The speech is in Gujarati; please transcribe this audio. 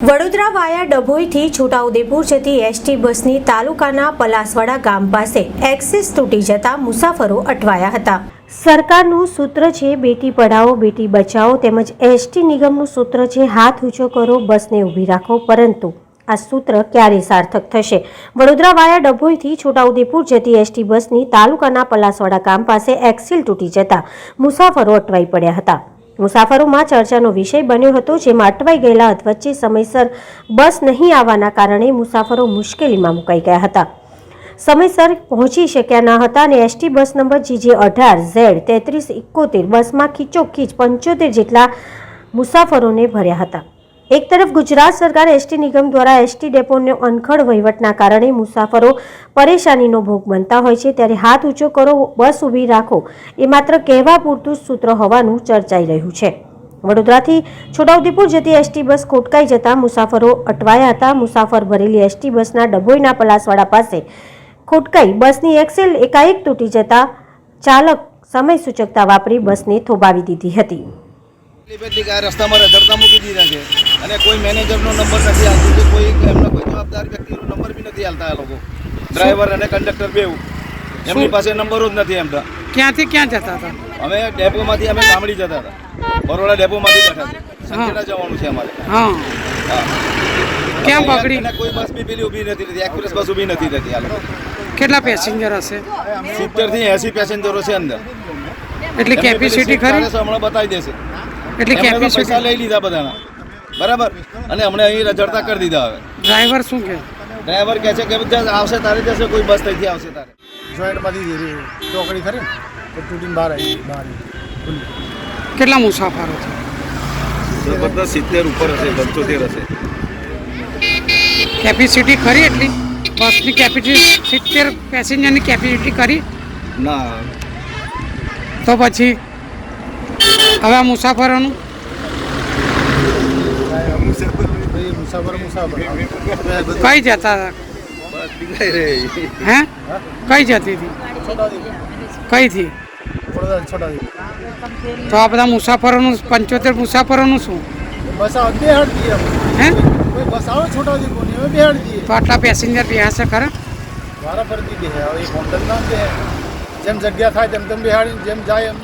વડોદરા વાયા ડભોઈથી છોટાઉદેપુર જતી એસટી બસની તાલુકાના પલાસવાડા ગામ પાસે એક્સિસ તૂટી જતા મુસાફરો અટવાયા હતા. સરકારનું સૂત્ર છે, બેટી પઢાઓ, બેટી બચાવો તેમજ એસટી નિગમનું સૂત્ર છે, હાથ ઊંચો કરો, બસને ઊભી રાખો પરંતુ આ સૂત્ર ક્યારે સાર્થક થશે? વડોદરા વાયા ડભોઈથી છોટાઉદેપુર જતી એસટી બસની તાલુકાના પલાસવાડા ગામ પાસે એક્સિલ તૂટી જતા મુસાફરો અટવાઈ પડ્યા હતા. મુસાફરોમાં ચર્ચાનો વિષય બન્યો હતો, જેમાં અટવાઈ ગયેલા વચ્ચે સમયસર બસ નહીં આવવાના કારણે મુસાફરો મુશ્કેલીમાં મુકાઈ ગયા હતા. સમયસર પહોંચી શક્યા ન હતા અને એસટી બસ નંબર જીજે અઢાર, ઝેડ, તેત્રીસ ઇકોતેર બસમાં ખીચોખીચ પંચોતેર જેટલા મુસાફરોને ભર્યા હતા. એક તરફ ગુજરાત સરકાર એસટી નિગમ દ્વારા એસટી ડેપોનો અનખડ વહીવટના કારણે મુસાફરો પરેશાનીનો ભોગ બનતા હોય છે, ત્યારે હાથ ઊંચો કરો, બસ ઊભી રાખો, એ માત્ર કહેવા પૂરતું જ સૂત્ર હોવાનું ચર્ચાઈ રહ્યું છે. વડોદરાથી છોટાઉદેપુર જતી એસટી બસ ખોટકાઈ જતા મુસાફરો અટવાયા હતા. મુસાફર ભરેલી એસટી બસના ડભોઈના પલાસવાડા પાસે ખોટકાઈ, બસની એક્સેલ એકાએક તૂટી જતા ચાલક સમય સૂચકતા વાપરી બસને થોભાવી દીધી હતી. રસ્તામાં રઝળતા મૂકી દીધા છે. અને કોઈ મેનેજરનો નંબર નથી આવતો કે કોઈ એમનો કોઈ જવાબદાર વ્યક્તિનો નંબર બી નથી હાલતા આ લોકો. ડ્રાઈવર અને કંડક્ટર બેવું. એમની પાસે નંબરો જ નથી એમના. ક્યાંથી ક્યાં જતા હતા? અમે ડેપોમાંથી અમે ગામડી જતા હતા. બરોડા ડેપોમાંથી બેઠા છે સંખેડા જવાનું છે અમારે. ક્યાં પકડી? કોઈ બસ બી પેલી ઊભી નથી રહેતી. એક્સપ્રેસ બસ ઊભી નથી રહેતી આ લોકો. કેટલા પેસેન્જર હશે? સિત્તેરથી એસી પેસેન્જરો છે અંદર. એટલી કેપેસિટી સીટ ખરી? હમણાં બતાવી દેશે. એટલી કેપેસિટી લઈ લીધા બધાના. બરાબર. અને હમણે અહીં રજડતા કરી દીધા હવે. ડ્રાઈવર શું કે? ડ્રાઈવર કહે છે કે બધા આવશે તારે જશે કોઈ બસ ત્યાંથી આવશે તારે. જોઈન્ટમાંથી ચોકડી ખરી તો તૂટીને બહાર આવી બહાર કેટલા મુસાફરો છે? જબરદસ્ત સિત્તેર ઉપર હશે પંચોતેર હશે. કેપેસિટી ખરી એટલી? બસની કેપેસિટી સિત્તેર પેસેન્જરની કેપેસિટી ખરી? ના. તો પછી હવે આ મુસાફરોનું? મુસાફર મુસાફર. કઈ જતા હતા? હે? કઈ જતી હતી? કઈ થી તો આ બધા મુસાફરોનું પંચોતેર મુસાફરોનું શું? હે? તો આટલા પેસેન્જર બેહાશે ખરા? જેમ જગ્યા થાય તેમ તેમ બેહાડી જેમ જાય એમ